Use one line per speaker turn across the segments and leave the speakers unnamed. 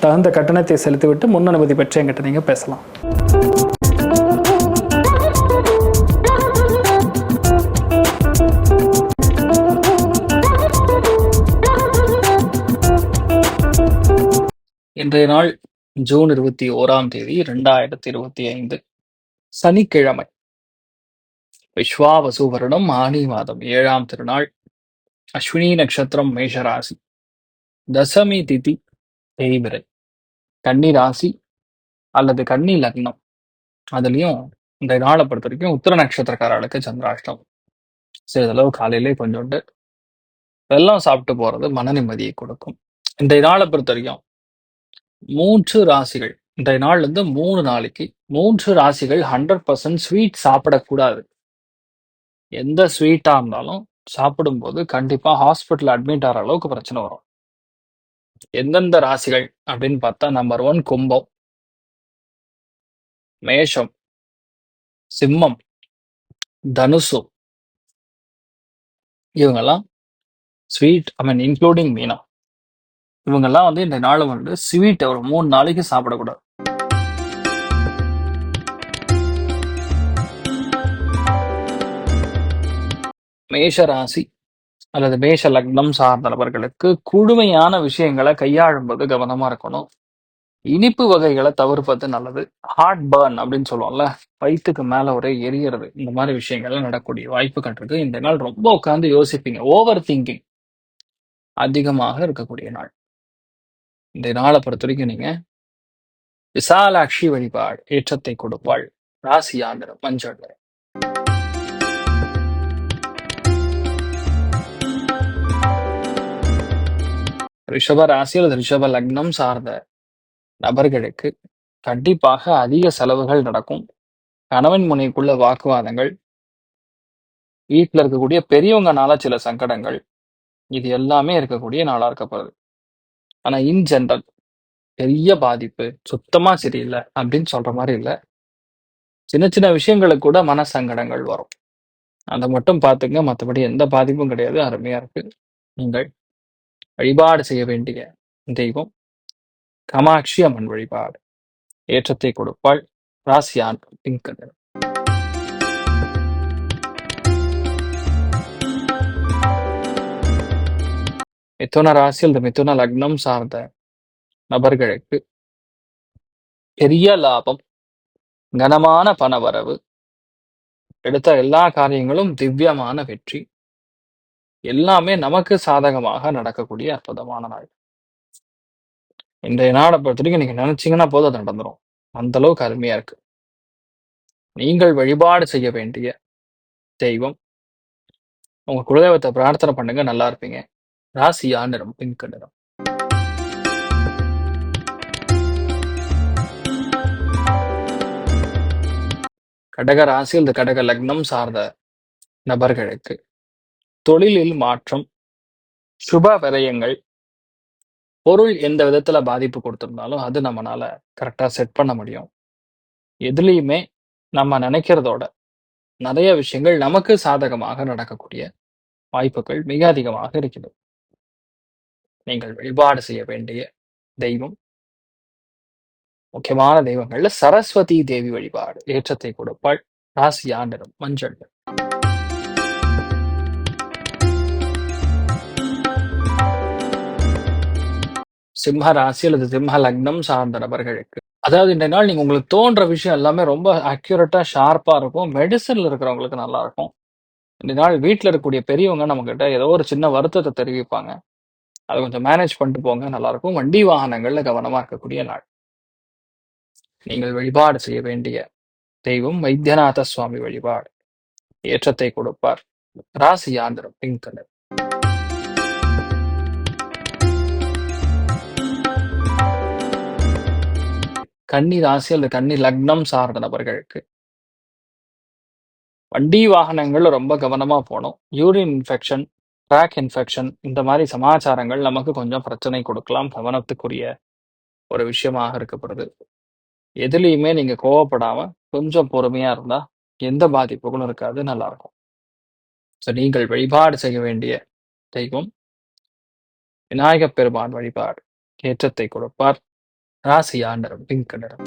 தகுந்த கட்டணத்தை செலுத்திவிட்டு முன் அனுமதி பெற்று எங்கிட்ட நீங்கள் பேசலாம். இன்றைய நாள் ஜூன் இருபத்தி ஓராம் தேதி ரெண்டாயிரத்தி இருபத்தி ஐந்து. சனிக்கிழமை. விஸ்வாவசு வருடம் ஆனி மாதம் ஏழாம் திருநாள் அஸ்வினி நட்சத்திரம் மேஷராசி. தசமி திதி தேய்பிரை. கன்னி ராசி அல்லது கன்னி லக்னம். அதுலேயும் இந்த நாளை பொறுத்த வரைக்கும் உத்தர நட்சத்திரக்காரர்களுக்கு சந்திராஷ்டம் சிறிதளவு காலையிலே கொஞ்சோண்டு வெல்லம் சாப்பிட்டு போகிறது மன நிம்மதியை கொடுக்கும். இந்த நாளை பொறுத்த வரைக்கும் மூன்று ராசிகள். இன்றைய நாள்லேருந்து மூணு நாளைக்கு மூன்று ராசிகள் ஹண்ட்ரட் பர்சன்ட் ஸ்வீட் சாப்பிடக்கூடாது. எந்த ஸ்வீட்டாக இருந்தாலும் சாப்பிடும்போது கண்டிப்பாக ஹாஸ்பிட்டல் அட்மிட் ஆகிற அளவுக்கு பிரச்சனை வரும். எந்தெந்த ராசிகள் அப்படின்னு பார்த்தா நம்பர் ஒன் கும்பம் மேஷம் சிம்மம் தனுசு. இவங்கெல்லாம் ஸ்வீட் ஐ மீன் இன்க்ளூடிங் மீனா. இவங்கெல்லாம் வந்து இந்த நாள் வந்து ஸ்வீட் ஒரு மூணு நாளைக்கு சாப்பிடக்கூடாது. மேஷ ராசி அல்லது மேஷ லக்னம் சார்ந்த நபர்களுக்கு குழுமையான விஷயங்களை கையாளும்போது கவனமா இருக்கணும். இனிப்பு வகைகளை தவிர்ப்பது நல்லது. ஹார்ட் பர்ன் அப்படின்னு சொல்லுவோம்ல வயிற்றுக்கு மேல ஒரே எரியறது. இந்த மாதிரி விஷயங்கள்லாம் நடக்கக்கூடிய வாய்ப்புகள் இருக்கு. இந்த நாள் ரொம்ப உட்காந்து யோசிப்பீங்க. ஓவர் திங்கிங் அதிகமாக இருக்கக்கூடிய நாள். இந்த நாளை பொறுத்த வரைக்கும் நீங்க விசாலாட்சி வழிபாடு ஏற்றத்தை கொடுப்பாள். ராசியாண்டர் மஞ்சள் நிறம். ரிஷப ராசி அல்லது ரிஷப லக்னம் சார்ந்த நபர்களுக்கு கண்டிப்பாக அதிக செலவுகள் நடக்கும். கணவன் முனைக்குள்ள வாக்குவாதங்கள் வீட்டில் இருக்கக்கூடிய பெரியவங்கனால சில சங்கடங்கள் இது எல்லாமே இருக்கக்கூடிய நாளா இருக்கப்படுது ஆனா இன் ஜென்ரல் பெரிய பாதிப்பு சுத்தமா சரியில்லை அப்படின்னு சொல்ற மாதிரி இல்லை. சின்ன சின்ன விஷயங்களுக்கு கூட மன சங்கடங்கள் வரும். அதை மட்டும் பார்த்துங்க. மற்றபடி எந்த பாதிப்பும் கிடையாது. அருமையா இருக்கு. நீங்கள் வழிபாடு செய்ய வேண்டிய தெய்வம் காமாட்சி அம்மன் வழிபாடு. ஏற்றத்தை கொடுப்பாள் ராசியான் பிங்க் மிதுன ராசி இந்த மிதுன லக்னம் சார்ந்த நபர்களுக்கு பெரிய லாபம் கனமான பணவரவு எடுத்த எல்லா காரியங்களும் திவ்யமான வெற்றி எல்லாமே நமக்கு சாதகமாக நடக்கக்கூடிய அற்புதமான நாள். இன்றைய நாளை பொறுத்த வரைக்கும் நீங்க நினைச்சீங்கன்னா போதும் அது நடந்துரும். அந்த அளவுக்கு அருமையா இருக்கு. நீங்கள் வழிபாடு செய்ய வேண்டிய தெய்வம். உங்க குலதெய்வத்தை பிரார்த்தனை பண்ணுங்க நல்லா இருப்பீங்க. ராசியா நிறம் பிங்க் நிறம். கடக ராசி அல்லது கடக லக்னம் சார்ந்த நபர்களுக்கு தொழிலில் மாற்றம் சுப விரயங்கள் பொருள் எந்த விதத்துல பாதிப்பு கொடுத்திருந்தாலும் அது நம்மனால கரெக்டா செட் பண்ண முடியும். எதுலேயுமே நம்ம நினைக்கிறதோட நிறைய விஷயங்கள் நமக்கு சாதகமாக நடக்கக்கூடிய வாய்ப்புகள் மிக அதிகமாக இருக்கிறது. நீங்கள் வழிபாடு செய்ய வேண்டிய தெய்வம் முக்கியமான தெய்வங்கள்ல சரஸ்வதி தேவி வழிபாடு ஏற்றத்தை கொடுப்பாள். ராசி ஆண்டரும் மஞ்சள். சிம்ம ராசி அல்லது சிம்ம லக்னம் சார்ந்த நபர்களுக்கு அதாவது இந்த நாள் நீங்க உங்களுக்கு தோன்ற விஷயம் எல்லாமே ரொம்ப அக்யூரேட்டா ஷார்ப்பா இருக்கும். மெடிசன்ல இருக்கிறவங்களுக்கு நல்லா இருக்கும். இந்த நாள் வீட்டில் இருக்கக்கூடிய பெரியவங்க நம்ம கிட்ட ஏதோ ஒரு சின்ன வருத்தத்தை தெரிவிப்பாங்க. அதை கொஞ்சம் மேனேஜ் பண்ணிட்டு போங்க நல்லா இருக்கும். வண்டி வாகனங்கள்ல கவனமா இருக்கக்கூடிய நாள். நீங்கள் வழிபாடு செய்ய வேண்டிய தெய்வம் வைத்தியநாத சுவாமி வழிபாடு. ஏற்றத்தை கொடுப்பார். ராசி ஆந்திரம் பிங்க் கலர் கன்னி ராசி அல்லது கன்னி லக்னம் சார்ந்த நபர்களுக்கு. வண்டி வாகனங்கள் ரொம்ப கவனமா போகணும் யூரின் இன்ஃபெக்ஷன் ட்ராக் இன்ஃபெக்ஷன் இந்த மாதிரி சமாச்சாரங்கள் நமக்கு கொஞ்சம் பிரச்சனை கொடுக்கலாம். கவனத்துக்குரிய ஒரு விஷயமாக இருக்கப்படுது. எதுலேயுமே நீங்க கோவப்படாம கொஞ்சம் பொறுமையா இருந்தா எந்த பாதிப்புகளும் இருக்காது நல்லா இருக்கும். ஸோ நீங்கள் வழிபாடு செய்ய வேண்டிய தெய்வம் விநாயகப் பெருமான் வழிபாடு ஏற்றத்தை கொடுப்பார். ராசி நிறம் பிங்க் நிறம்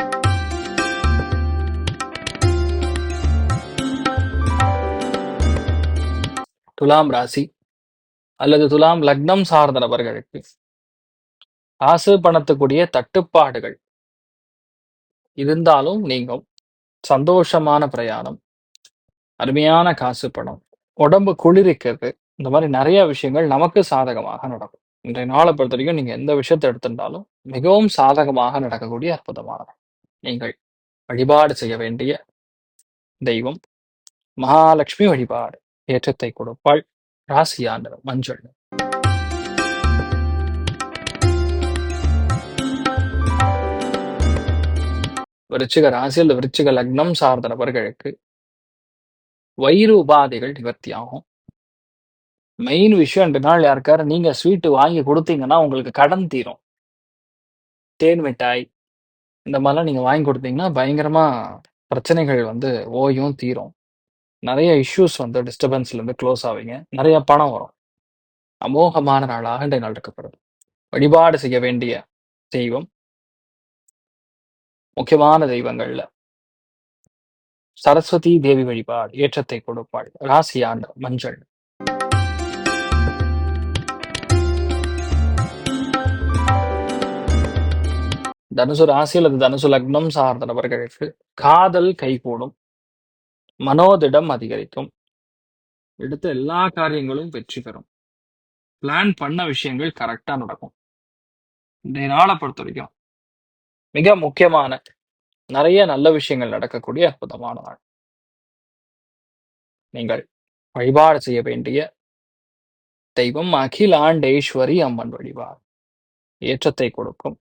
துலாம் ராசி அல்லது துலாம் லக்னம் சார்ந்த நபர்களுக்கு காசு பணத்துக்குரிய தட்டுப்பாடுகள். இருந்தாலும் நீங்கள் சந்தோஷமான பிரயாணம் அருமையான காசு பணம் உடம்பு குளிரிக்கிறது இந்த மாதிரி நிறைய விஷயங்கள் நமக்கு சாதகமாக நடக்கும். இன்றைய நாளை பொறுத்த வரைக்கும் நீங்க எந்த விஷயத்தை எடுத்திருந்தாலும் மிகவும் சாதகமாக நடக்கக்கூடிய அற்புதமானது. நீங்கள் வழிபாடு செய்ய வேண்டிய தெய்வம் மகாலட்சுமி வழிபாடு ஏற்றத்தை கொடுப்பாள் ராசியான மஞ்சள். விருச்சிக ராசி அல்லது விருச்சிக லக்னம் சார்ந்த நபர்களுக்கு வயிறு உபாதைகள் நிவர்த்தி ஆகும் மெயின் விஷயம் ரெண்டு நாள் யாருக்காரு நீங்க ஸ்வீட்டு வாங்கி கொடுத்தீங்கன்னா உங்களுக்கு கடன் தீரும். தேன் மிட்டாய் இந்த மாதிரிலாம் நீங்க வாங்கி கொடுத்தீங்கன்னா பயங்கரமா பிரச்சனைகள் வந்து ஓயும் தீரும். நிறைய இஷ்யூஸ் வந்து டிஸ்டர்பன்ஸ்ல இருந்து க்ளோஸ் ஆவீங்க. நிறைய பணம் வரும். அமோகமான நாளாக இந்த நாள் இருக்கப்படுது வழிபாடு செய்ய வேண்டிய தெய்வம் முக்கியமான தெய்வங்கள்ல. சரஸ்வதி தேவி வழிபாடு ஏற்றத்தை கொடுப்பாள். ராசி ஆண்டு மஞ்சள். தனுசு ராசி அல்லது தனுசு லக்னம் சார்ந்த நபர்களுக்கு காதல் கைகூடும். மனோதிடம் அதிகரிக்கும். எடுத்த எல்லா காரியங்களும் வெற்றி பெறும். பிளான் பண்ண விஷயங்கள் கரெக்டா நடக்கும். இன்றைய நாளை பொறுத்த வரைக்கும் மிக முக்கியமான நிறைய நல்ல விஷயங்கள் நடக்கக்கூடிய அற்புதமான நாள். நீங்கள் வழிபாடு செய்ய வேண்டிய தெய்வம் அகிலாண்டேஸ்வரி அம்மன் வழிபாடு. ஏற்றத்தை கொடுக்கும்.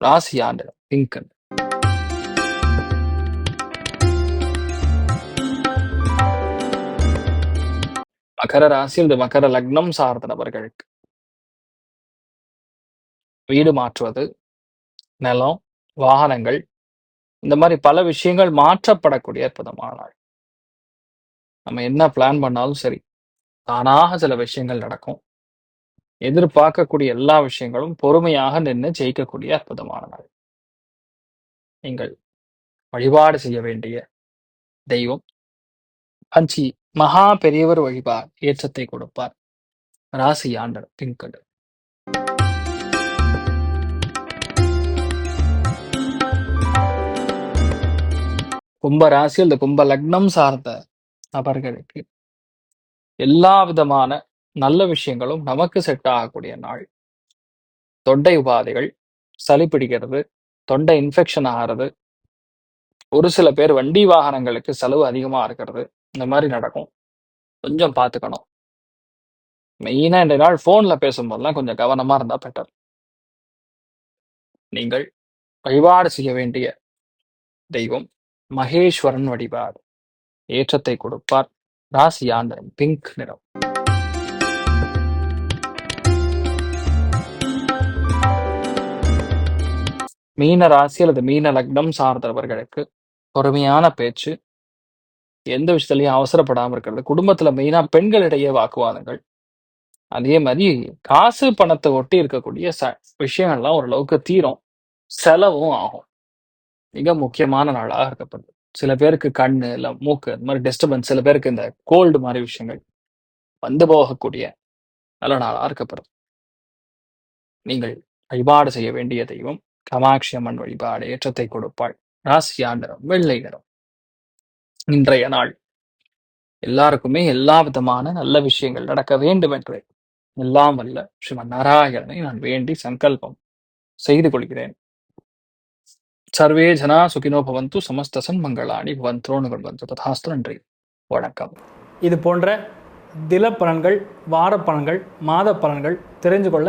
ராசி ஆண்டு பிங்கன் மகர ராசி இந்த மகர லக்னம் சார்ந்த நபர்களுக்கு வீடு மாற்றுவது நிலம் வாகனங்கள் இந்த மாதிரி பல விஷயங்கள் மாற்றப்படக்கூடிய அற்புதமான நாள். நம்ம என்ன பிளான் பண்ணாலும் சரி தானாக சில விஷயங்கள் நடக்கும். எதிர்பார்க்கக்கூடிய எல்லா விஷயங்களும் பொறுமையாக நின்று ஜெயிக்கக்கூடிய அற்புதமான நாள். நீங்கள் வழிபாடு செய்ய வேண்டிய தெய்வம். அஞ்சி மகா பெரியவர் வழிபார் ஏற்றத்தை கொடுப்பார். ராசி ஆண்டர் பின்கடு கும்ப ராசி அல்லது கும்ப லக்னம் சார்ந்த நபர்களுக்கு எல்லா விதமான நல்ல விஷயங்களும் நமக்கு செட் ஆகக்கூடிய நாள். தொண்டை உபாதைகள் சளி பிடிக்கிறது தொண்டை இன்ஃபெக்ஷன் ஆகிறது. ஒரு சில பேர் வண்டி வாகனங்களுக்கு செலவு அதிகமா இருக்கிறது. இந்த மாதிரி நடக்கும். கொஞ்சம் பார்த்துக்கணும் மெயினா இந்த நாள் ஃபோன்ல பேசும்போதெல்லாம் கொஞ்சம் கவனமா இருந்தா பெட்டர் நீங்கள் வழிபாடு செய்ய வேண்டிய தெய்வம் மகேஸ்வரன் வழிபாடு. ஏற்றத்தை கொடுப்பார். ராசி ஆண்டரம் பிங்க் நிறம். மீன ராசி அல்லது மீன லக்னம் சார்ந்தவர்களுக்கு பொறுமையான பேச்சு எந்த விஷயத்துலையும் அவசரப்படாமல் இருக்கிறது. குடும்பத்துல மெயினா பெண்களிடையே வாக்குவாதங்கள். அதே மாதிரி காசு பணத்தை ஒட்டி இருக்கக்கூடிய ச விஷயங்கள்லாம் ஓரளவுக்கு தீரும். செலவும் ஆகும். மிக முக்கியமான நாளாக இருக்கப்படுது சில பேருக்கு கண்ணு இல்லை மூக்கு இந்த மாதிரி டிஸ்டர்பன்ஸ் சில பேருக்கு இந்த கோல்டு மாதிரி விஷயங்கள் வந்து போகக்கூடிய நல்ல நாளாக இருக்கப்படுது நீங்கள் வழிபாடு செய்ய வேண்டிய தெய்வம் காமாட்சி அம்மன் வழிபாடு ஏற்றத்தை கொடுப்பாள். ராசியா நிறம் வெள்ளை நிறம். இன்றைய நாள். எல்லாருக்குமே எல்லா விதமான நல்ல விஷயங்கள் நடக்க வேண்டும் என்று எல்லாம் வல்ல ஸ்ரீமன் நாராயணனை நான் வேண்டி சங்கல்பம் செய்து கொள்கிறேன். சர்வே ஜனா சுகினோ பவந்து சமஸ்த சன்மங்களாணி பவந்தோன்னு வந்து ததாஸ்து நன்றி. வணக்கம். இது போன்ற தில பலன்கள் வார பலன்கள் மாத பலன்கள் தெரிஞ்சு கொள்ள